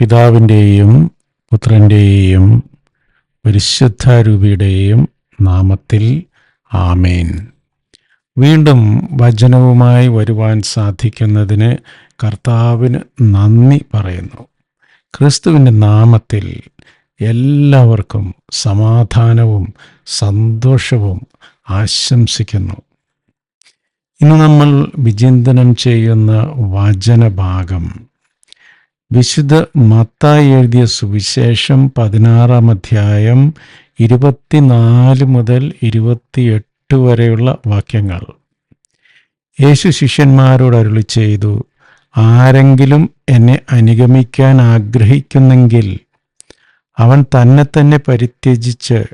പിതാവിന്റെയും പുത്രന്റെയും പരിശുദ്ധാരൂപിയുടെയും നാമത്തിൽ ആമേൻ. വീണ്ടും വചനവുമായി വരുവാൻ സാധിക്കുന്നതിന് കർത്താവിന് നന്ദി പറയുന്നു. ക്രിസ്തുവിന്റെ നാമത്തിൽ എല്ലാവർക്കും സമാധാനവും സന്തോഷവും ആശംസിക്കുന്നു. ഇന്ന് നമ്മൾ വിചിന്തനം ചെയ്യുന്ന വചനഭാഗം വിശുദ്ധ മത്തായി എഴുതിയ സുവിശേഷം പതിനാറാം അധ്യായം ഇരുപത്തിനാല് മുതൽ ഇരുപത്തിയെട്ട് വരെയുള്ള വാക്യങ്ങൾ. യേശു ശിഷ്യന്മാരോട് അരുളി ചെയ്തു ആരെങ്കിലും എന്നെ അനുഗമിക്കാൻ ആഗ്രഹിക്കുന്നെങ്കിൽ അവൻ തന്നെ തന്നെ പരിത്യജിച്ച്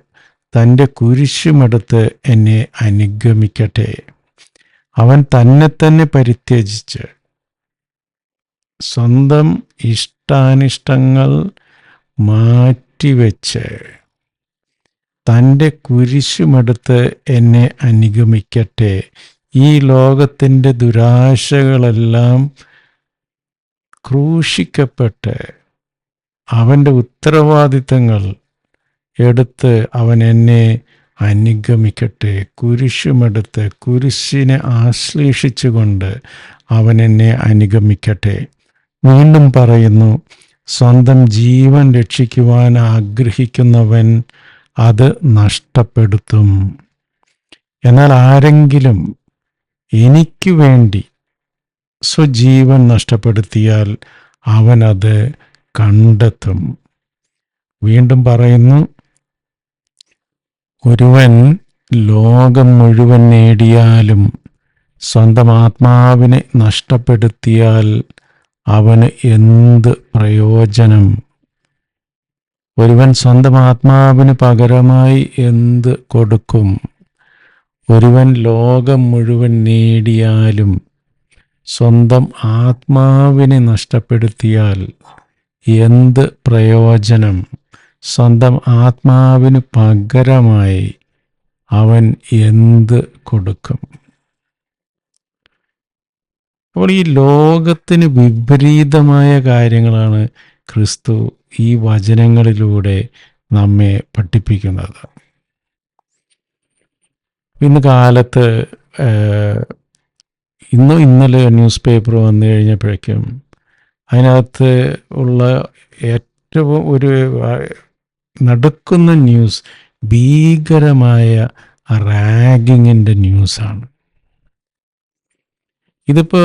തന്റെ കുരിശുമെടുത്ത് എന്നെ അനുഗമിക്കട്ടെ. അവൻ തന്നെ തന്നെ പരിത്യജിച്ച് സ്വന്തം ഇഷ്ടാനിഷ്ടങ്ങൾ മാറ്റിവെച്ച് തന്റെ കുരിശുമെടുത്ത് എന്നെ അനുഗമിക്കട്ടെ. ഈ ലോകത്തിന്റെ ദുരാശകളെല്ലാം ക്രൂശിക്കപ്പെട്ട് അവന്റെ ഉത്തരവാദിത്തങ്ങൾ എടുത്ത് അവൻ എന്നെ അനുഗമിക്കട്ടെ. കുരിശുമെടുത്ത് കുരിശിനെ ആശ്ലേഷിച്ചുകൊണ്ട് അവൻ എന്നെ അനുഗമിക്കട്ടെ. വീണ്ടും പറയുന്നു സ്വന്തം ജീവൻ രക്ഷിക്കുവാൻ ആഗ്രഹിക്കുന്നവൻ അത് നഷ്ടപ്പെടുത്തും. എന്നാൽ ആരെങ്കിലും എനിക്ക് വേണ്ടി സ്വജീവൻ നഷ്ടപ്പെടുത്തിയാൽ അവനത് കണ്ടെത്തും. വീണ്ടും പറയുന്നു ഒരുവൻ ലോകം മുഴുവൻ നേടിയാലും സ്വന്തം ആത്മാവിനെ നഷ്ടപ്പെടുത്തിയാൽ അവന് എന്ത് പ്രയോജനം? ഒരുവൻ സ്വന്തം ആത്മാവിന് പകരമായി എന്ത് കൊടുക്കും? ഒരുവൻ ലോകം മുഴുവൻ നേടിയാലും സ്വന്തം ആത്മാവിനെ നഷ്ടപ്പെടുത്തിയാൽ എന്ത് പ്രയോജനം? സ്വന്തം ആത്മാവിന് പകരമായി അവൻ എന്ത് കൊടുക്കും? അപ്പോൾ ഈ ലോകത്തിന് വിപരീതമായ കാര്യങ്ങളാണ് ക്രിസ്തു ഈ വചനങ്ങളിലൂടെ നമ്മെ പഠിപ്പിക്കുന്നത്. ഇന്ന് കാലത്ത് ഇന്നും ഇന്നലെ ന്യൂസ് പേപ്പർ വന്നു കഴിഞ്ഞപ്പോഴേക്കും അതിനകത്ത് ഉള്ള ഏറ്റവും ഒരു നടക്കുന്ന ന്യൂസ് ഭീകരമായ റാഗിങ്ങിന്റെ ന്യൂസാണ്. ഇതിപ്പോൾ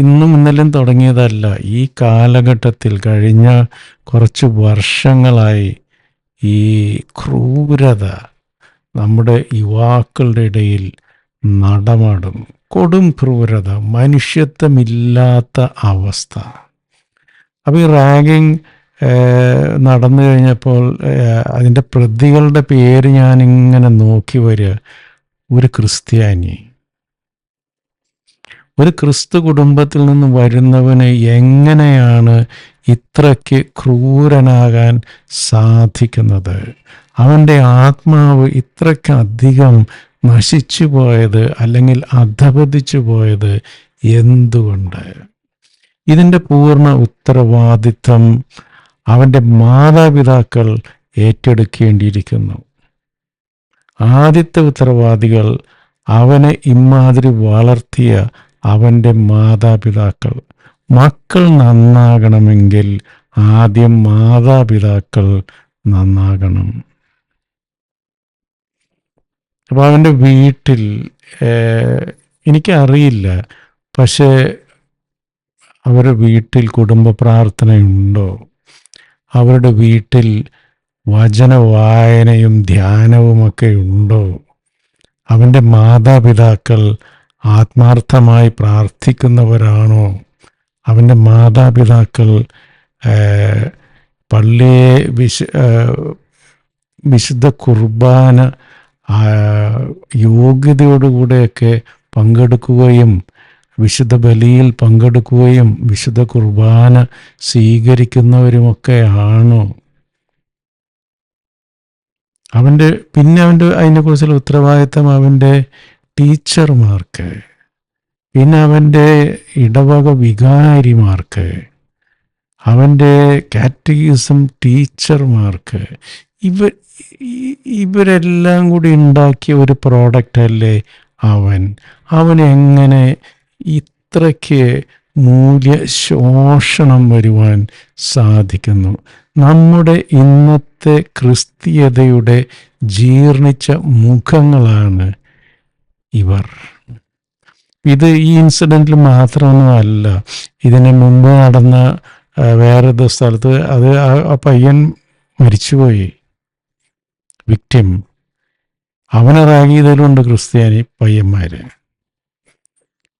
ഇന്നും ഇന്നലെയും തുടങ്ങിയതല്ല. ഈ കാലഘട്ടത്തിൽ കഴിഞ്ഞ കുറച്ച് വർഷങ്ങളായി ഈ ക്രൂരത നമ്മുടെ യുവാക്കളുടെ ഇടയിൽ നടമാടും. കൊടും ക്രൂരത മനുഷ്യത്വമില്ലാത്ത അവസ്ഥ. അപ്പോൾ ഈ റാഗിങ് നടന്നു കഴിഞ്ഞപ്പോൾ അതിന്റെ പ്രതികളുടെ പേര് ഞാനിങ്ങനെ നോക്കി വരിക. ഒരു ക്രിസ്ത്യാനി. ഒരു ക്രിസ്തു കുടുംബത്തിൽ നിന്ന് വരുന്നവന് എങ്ങനെയാണ് ഇത്രയ്ക്ക് ക്രൂരനാകാൻ സാധിക്കുന്നത്? അവന്റെ ആത്മാവ് ഇത്രയ്ക്കധികം നശിച്ചു പോയത് അല്ലെങ്കിൽ അധപതിച്ചു പോയത് എന്തുകൊണ്ട്? ഇതിന്റെ പൂർണ ഉത്തരവാദിത്വം അവന്റെ മാതാപിതാക്കൾ ഏറ്റെടുക്കേണ്ടിയിരിക്കുന്നു. ആദ്യത്തെ ഉത്തരവാദികൾ അവനെ ഇമാതിരി വളർത്തിയ അവന്റെ മാതാപിതാക്കൾ. മക്കൾ നന്നാകണമെങ്കിൽ ആദ്യം മാതാപിതാക്കൾ നന്നാകണം. അപ്പോൾ അവന്റെ വീട്ടിൽ എനിക്കറിയില്ല. പക്ഷേ അവരുടെ വീട്ടിൽ കുടുംബ പ്രാർത്ഥനയുണ്ടോ? അവരുടെ വീട്ടിൽ വചന വായനയും ധ്യാനവുമൊക്കെ ഉണ്ടോ? അവന്റെ മാതാപിതാക്കൾ ആത്മാർത്ഥമായി പ്രാർത്ഥിക്കുന്നവരാണോ? അവന്റെ മാതാപിതാക്കൾ പള്ളിയെ വിശ വിശുദ്ധ കുർബാന യോഗ്യതയോടുകൂടെയൊക്കെ പങ്കെടുക്കുകയും വിശുദ്ധ ബലിയിൽ പങ്കെടുക്കുകയും വിശുദ്ധ കുർബാന സ്വീകരിക്കുന്നവരുമൊക്കെ ആണോ? അവന്റെ പിന്നെ അവന്റെ അതിനെക്കുറിച്ചുള്ള ഉത്തരവാദിത്തം അവന്റെ ടീച്ചർമാർക്ക് പിന്നെ അവന്റെ ഇടവക വികാരിമാർക്ക് അവന്റെ കാറ്റഗിസം ടീച്ചർമാർക്ക് ഇവ ഇവരെല്ലാം കൂടി ഉണ്ടാക്കിയ ഒരു പ്രോഡക്റ്റ് അല്ലേ അവൻ? അവൻ എങ്ങനെ ഇത്രയ്ക്ക് മൂല്യ ശോഷണം വരുവാൻ സാധിക്കുന്നു? നമ്മുടെ ഇന്നത്തെ ക്രിസ്തീയതയുടെ ജീർണിച്ച മുഖങ്ങളാണ് ഇവർ. ഇത് ഈ ഇൻസിഡന്റിൽ മാത്രമൊന്നുമല്ല. ഇതിന് മുമ്പ് നടന്ന വേറെ സ്ഥലത്ത് അത് ആ- പയ്യൻ മരിച്ചുപോയി. വിക്ടിം. അവനെ റാഗ് ക്രിസ്ത്യാനി പയ്യന്മാര്.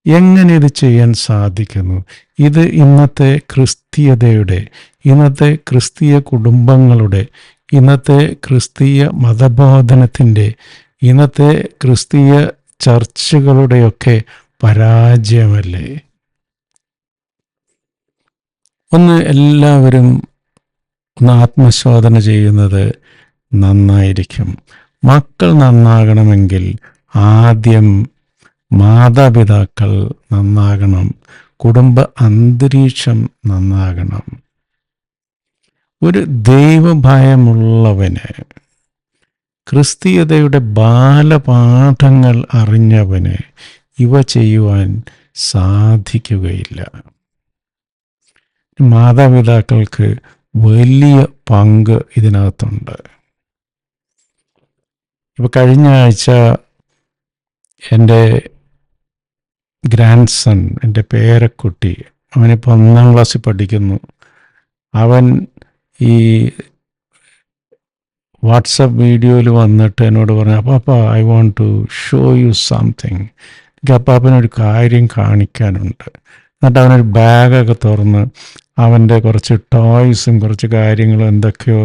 എങ്ങനെ ഇത് ചെയ്യാൻ സാധിക്കുന്നു? ഇത് ഇന്നത്തെ ക്രിസ്തീയതയുടെ ഇന്നത്തെ ക്രിസ്തീയ കുടുംബങ്ങളുടെ ഇന്നത്തെ ക്രിസ്തീയ മതബോധനത്തിന്റെ ഇന്നത്തെ ക്രിസ്തീയ ചർച്ചുകളുടെയൊക്കെ പരാജയമല്ലേ? ഒന്ന് എല്ലാവരും ഒന്ന് ആത്മശോധന ചെയ്യുന്നത് നന്നായിരിക്കും. മക്കൾ നന്നാകണമെങ്കിൽ ആദ്യം മാതാപിതാക്കൾ നന്നാകണം. കുടുംബ അന്തരീക്ഷം നന്നാകണം. ഒരു ദൈവഭയമുള്ളവന് ക്രിസ്തീയതയുടെ ബാലപാഠങ്ങൾ അറിഞ്ഞവന് ഇവ ചെയ്യുവാൻ സാധിക്കുകയില്ല. മാതാപിതാക്കൾക്ക് വലിയ പങ്ക് ഇതിനകത്തുണ്ട്. ഇപ്പൊ കഴിഞ്ഞ ആഴ്ച എന്റെ ഗ്രാൻഡ് സൺ എന്റെ പേരക്കുട്ടി അവനിപ്പോൾ ഒന്നാം ക്ലാസ്സിൽ പഠിക്കുന്നു. അവൻ ഈ വാട്സപ്പ് വീഡിയോയിൽ വന്നിട്ട് എന്നോട് പറഞ്ഞു അപ്പാപ്പ I want to show you something എനിക്ക് അപ്പാപ്പനൊരു കാര്യം കാണിക്കാനുണ്ട്. എന്നിട്ട് അവനൊരു ബാഗൊക്കെ തുറന്ന് അവന്റെ കുറച്ച് ടോയ്സും കുറച്ച് കാര്യങ്ങളും എന്തൊക്കെയോ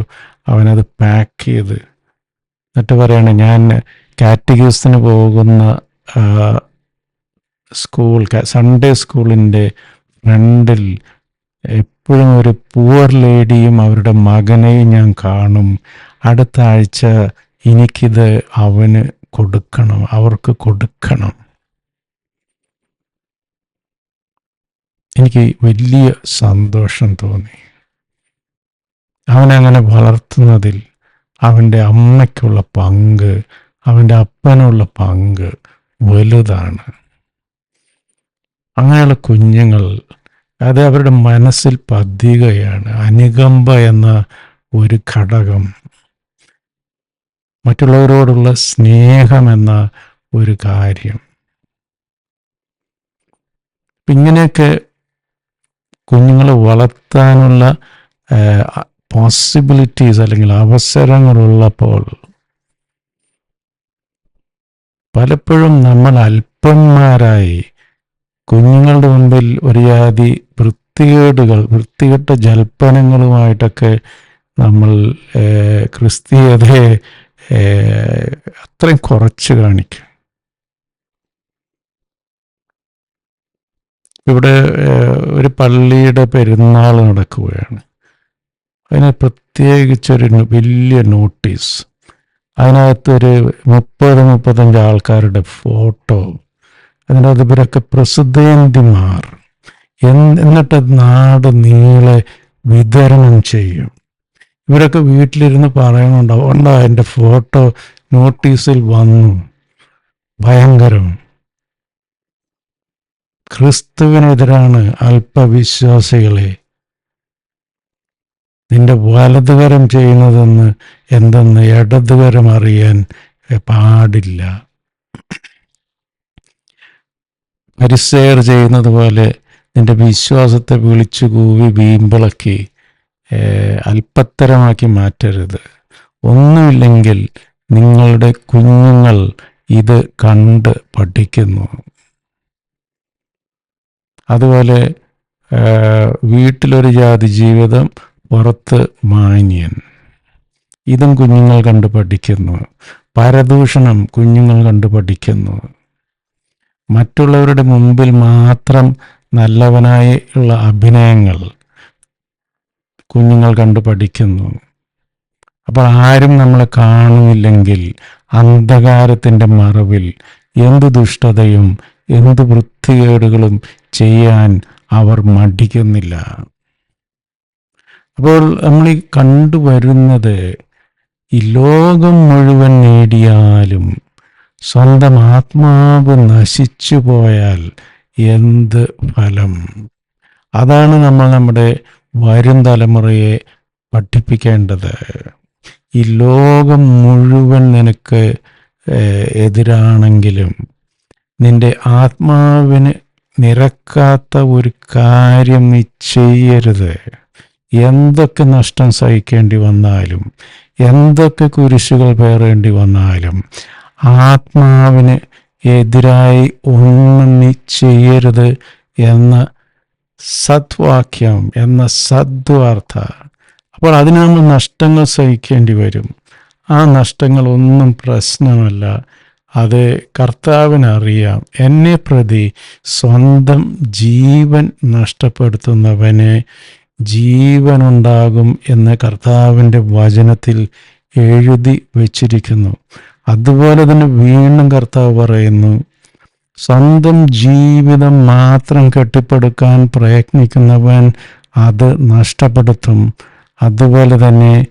അവനത് പാക്ക് ചെയ്ത്. എന്നിട്ട് പറയാണ് ഞാൻ കാറ്റഗീസിന് പോകുന്ന സ്കൂൾ സൺഡേ സ്കൂളിന്റെ ഫ്രണ്ടിൽ എപ്പോഴും ഒരു പൂവർ ലേഡിയും അവരുടെ മകനെയും ഞാൻ കാണും. അടുത്ത ആഴ്ച എനിക്കിത് അവന് കൊടുക്കണം അവർക്ക് കൊടുക്കണം. എനിക്ക് വലിയ സന്തോഷം തോന്നി. അവനങ്ങനെ വളർത്തുന്നതിൽ അവന്റെ അമ്മയ്ക്കുള്ള പങ്ക് അവന്റെ അപ്പനുള്ള പങ്ക് വലുതാണ്. അങ്ങനെയുള്ള കുഞ്ഞുങ്ങൾ അത് അവരുടെ മനസ്സിൽ പതിയുകയാണ് അനുകമ്പ എന്ന ഒരു ഘടകം. മറ്റുള്ളവരോടുള്ള സ്നേഹമെന്ന ഒരു കാര്യം. ഇങ്ങനെയൊക്കെ കുഞ്ഞുങ്ങളെ വളർത്താനുള്ള പോസിബിലിറ്റീസ് അല്ലെങ്കിൽ അവസരങ്ങളുള്ളപ്പോൾ പലപ്പോഴും നമ്മൾ അല്പന്മാരായി കുഞ്ഞുങ്ങളുടെ മുമ്പിൽ ഒരു ജാതി വൃത്തികേടുകൾ വൃത്തികെട്ട ജൽപ്പനങ്ങളുമായിട്ടൊക്കെ നമ്മൾ ക്രിസ്തീയതയെ അത്രയും കുറച്ച് കാണിക്കുക ഇവിടെ ഒരു പള്ളിയുടെ പെരുന്നാൾ നടക്കുകയാണ്. അതിന് പ്രത്യേകിച്ചൊരു വലിയ നോട്ടീസ്. അതിനകത്തൊരു മുപ്പത് മുപ്പത്തഞ്ച് ആൾക്കാരുടെ ഫോട്ടോ. അതിനകത്ത് ഇവരൊക്കെ പ്രസിദ്ധേന്തിമാർ. എന്ന് എന്നിട്ട് നാട് നീളെ വിതരണം ചെയ്യും. ഇവരൊക്കെ വീട്ടിലിരുന്ന് പറയണുണ്ടാവും ഉണ്ടോ എന്റെ ഫോട്ടോ? നോട്ടീസിൽ വന്നു. ഭയങ്കരം. ക്രിസ്തുവിനെതിരാണ് അല്പവിശ്വാസികളെ. നിന്റെ വലതുകരം ചെയ്യുന്നതെന്ന് എന്തെന്ന് ഇടതുകരം അറിയാൻ പാടില്ല. പരിസേർ ചെയ്യുന്നത് പോലെ നിന്റെ വിശ്വാസത്തെ വിളിച്ചു കൂവി വീമ്പിളക്കി. അല്പത്തരമാക്കി മാറ്റരുത്. ഒന്നുമില്ലെങ്കിൽ നിങ്ങളുടെ കുഞ്ഞുങ്ങൾ ഇത് കണ്ട് പഠിക്കുന്നു. അതുപോലെ വീട്ടിലൊരു ജാതി ജീവിതം പുറത്ത് മാന്യൻ. ഇതും കുഞ്ഞുങ്ങൾ കണ്ട് പഠിക്കുന്നു. പരദൂഷണം കുഞ്ഞുങ്ങൾ കണ്ട് പഠിക്കുന്നു. മറ്റുള്ളവരുടെ മുമ്പിൽ മാത്രം നല്ലവനായി ഉള്ള അഭിനയങ്ങൾ കുഞ്ഞുങ്ങൾ കണ്ട് പഠിക്കുന്നു. അപ്പോൾ ആരും നമ്മളെ കാണുന്നില്ലെങ്കിൽ അന്ധകാരത്തിന്റെ മറവിൽ എന്ത് ദുഷ്ടതയും എന്ത് വൃത്തികേടുകളും ചെയ്യാൻ അവർ മടിക്കുന്നില്ല. അപ്പോൾ നമ്മൾ ഈ കണ്ടുവരുന്നത് ഈ ലോകം മുഴുവൻ നേടിയാലും സ്വന്തം ആത്മാവ് നശിച്ചു പോയാൽ എന്ത് ഫലം? അതാണ് നമ്മൾ നമ്മുടെ വരും തലമുറയെ പഠിപ്പിക്കേണ്ടത് ഈ ലോകം മുഴുവൻ നിനക്ക് എതിരാണെങ്കിലും നിന്റെ ആത്മാവിന് നിരക്കാത്ത ഒരു കാര്യം നീ ചെയ്യരുത്. എന്തൊക്കെ നഷ്ടം സഹിക്കേണ്ടി വന്നാലും എന്തൊക്കെ കുരിശുകൾ പേറേണ്ടി വന്നാലും ആത്മാവിന് എതിരായി ഒന്നും നീ ചെയ്യരുത് എന്ന സദ്വാക്യം എന്ന സദ്വാർത്ത അപ്പോൾ അതിന് നമ്മൾ നഷ്ടങ്ങൾ സഹിക്കേണ്ടി വരും. ആ നഷ്ടങ്ങളൊന്നും പ്രശ്നമല്ല. അത് കർത്താവിനറിയാം. എന്നെ പ്രതി സ്വന്തം ജീവൻ നഷ്ടപ്പെടുത്തുന്നവന് ജീവനുണ്ടാകും എന്ന് കർത്താവിന്റെ വചനത്തിൽ എഴുതി വച്ചിരിക്കുന്നു. അതുപോലെ തന്നെ വീണ്ടും കർത്താവ് പറയുന്നു സ്വന്തം ജീവിതം മാത്രം കെട്ടിപ്പടുക്കാൻ പ്രയത്നിക്കുന്നവൻ അത് നഷ്ടപ്പെടുത്തും. അതുപോലെ തന്നെ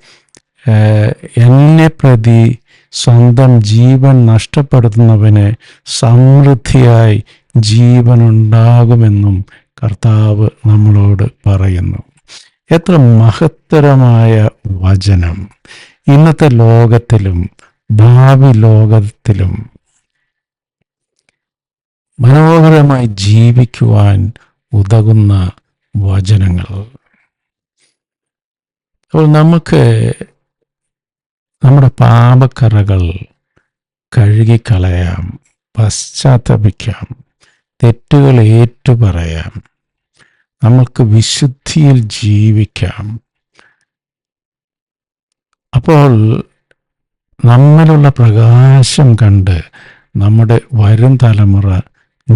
എന്നെ പ്രതി സ്വന്തം ജീവൻ നഷ്ടപ്പെടുത്തുന്നവന് സമൃദ്ധിയായി ജീവനുണ്ടാകുമെന്നും കർത്താവ് നമ്മളോട് പറയുന്നു. എത്ര മഹത്തരമായ വചനം. ഇന്നത്തെ ലോകത്തിലും ഭാവി ലോകത്തിലും മനോഹരമായി ജീവിക്കുവാൻ ഉതകുന്ന വചനങ്ങൾ. അപ്പോൾ നമുക്ക് നമ്മുടെ പാപക്കറകൾ കഴുകിക്കളയാം പശ്ചാത്തപിക്കാം തെറ്റുകൾ ഏറ്റുപറയാം നമ്മൾക്ക് വിശുദ്ധിയിൽ ജീവിക്കാം. അപ്പോൾ നമ്മളുള്ള പ്രകാശം കണ്ട് നമ്മുടെ വരും തലമുറ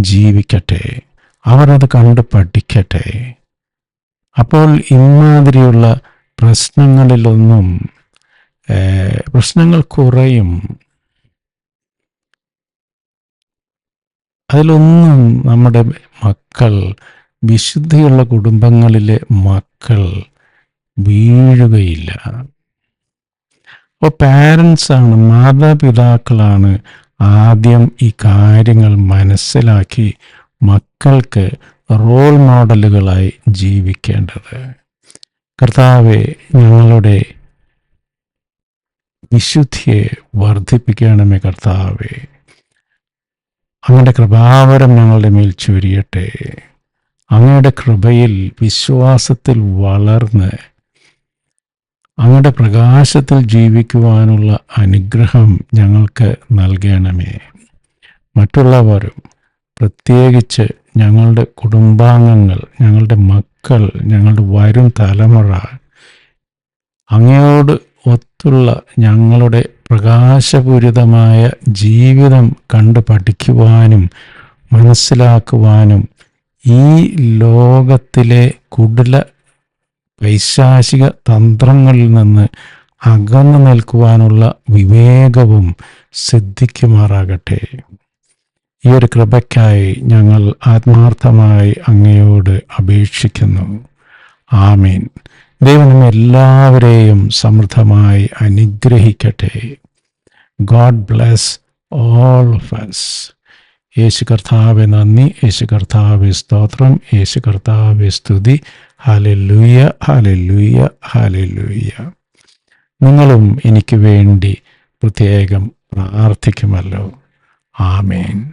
ജീവിക്കട്ടെ. അവരത് കണ്ട് പഠിക്കട്ടെ. അപ്പോൾ ഇമാതിരിയുള്ള പ്രശ്നങ്ങളിലൊന്നും പ്രശ്നങ്ങൾ കുറയും. അതിലൊന്നും നമ്മുടെ മക്കൾ വിശുദ്ധിയുള്ള കുടുംബങ്ങളിലെ മക്കൾ വീഴുകയില്ല. അപ്പോൾ പാരൻസാണ് മാതാപിതാക്കളാണ് ആദ്യം ഈ കാര്യങ്ങൾ മനസ്സിലാക്കി മക്കൾക്ക് റോൾ മോഡലുകളായി ജീവിക്കേണ്ടത്. കർത്താവെ ഞങ്ങളുടെ വിശുദ്ധിയെ വർദ്ധിപ്പിക്കണമേ കർത്താവെ. അങ്ങയുടെ കൃപാവരം ഞങ്ങളുടെ മേൽ ചൊരിയട്ടെ. അങ്ങയുടെ കൃപയിൽ വിശ്വാസത്തിൽ വളർന്ന് അങ്ങയുടെ പ്രകാശത്തിൽ ജീവിക്കുവാനുള്ള അനുഗ്രഹം ഞങ്ങൾക്ക് നൽകണമേ. മറ്റുള്ളവരും പ്രത്യേകിച്ച് ഞങ്ങളുടെ കുടുംബാംഗങ്ങൾ ഞങ്ങളുടെ മക്കൾ ഞങ്ങളുടെ വരും തലമുറ അങ്ങയോട് ഒത്തുള്ള ഞങ്ങളുടെ പ്രകാശപൂരിതമായ ജീവിതം കണ്ട് പഠിക്കുവാനും മനസ്സിലാക്കുവാനും ഈ ലോകത്തിലെ കുടില പൈശാചിക തന്ത്രങ്ങളിൽ നിന്ന് അകന്നു നിൽക്കുവാനുള്ള വിവേകവും സിദ്ധിക്കുമാറാകട്ടെ. ഈ ഒരു കൃപയ്ക്കായി ഞങ്ങൾ ആത്മാർത്ഥമായി അങ്ങയോട് അപേക്ഷിക്കുന്നു. ആമീൻ. ദൈവം എല്ലാവരെയും സമൃദ്ധമായി അനുഗ്രഹിക്കട്ടെ. God bless all of Yeshu കർത്താവെ നന്ദി യേശു കർത്താവെ സ്തോത്രം യേശു കർത്താവെ സ്തുതി. ഹാലലുയ്യ ഹാലലുയ്യ ഹാലലുയ്യ നിങ്ങളും എനിക്ക് വേണ്ടി പ്രത്യേകം പ്രാർത്ഥിക്കുമല്ലോ. ആമേൻ.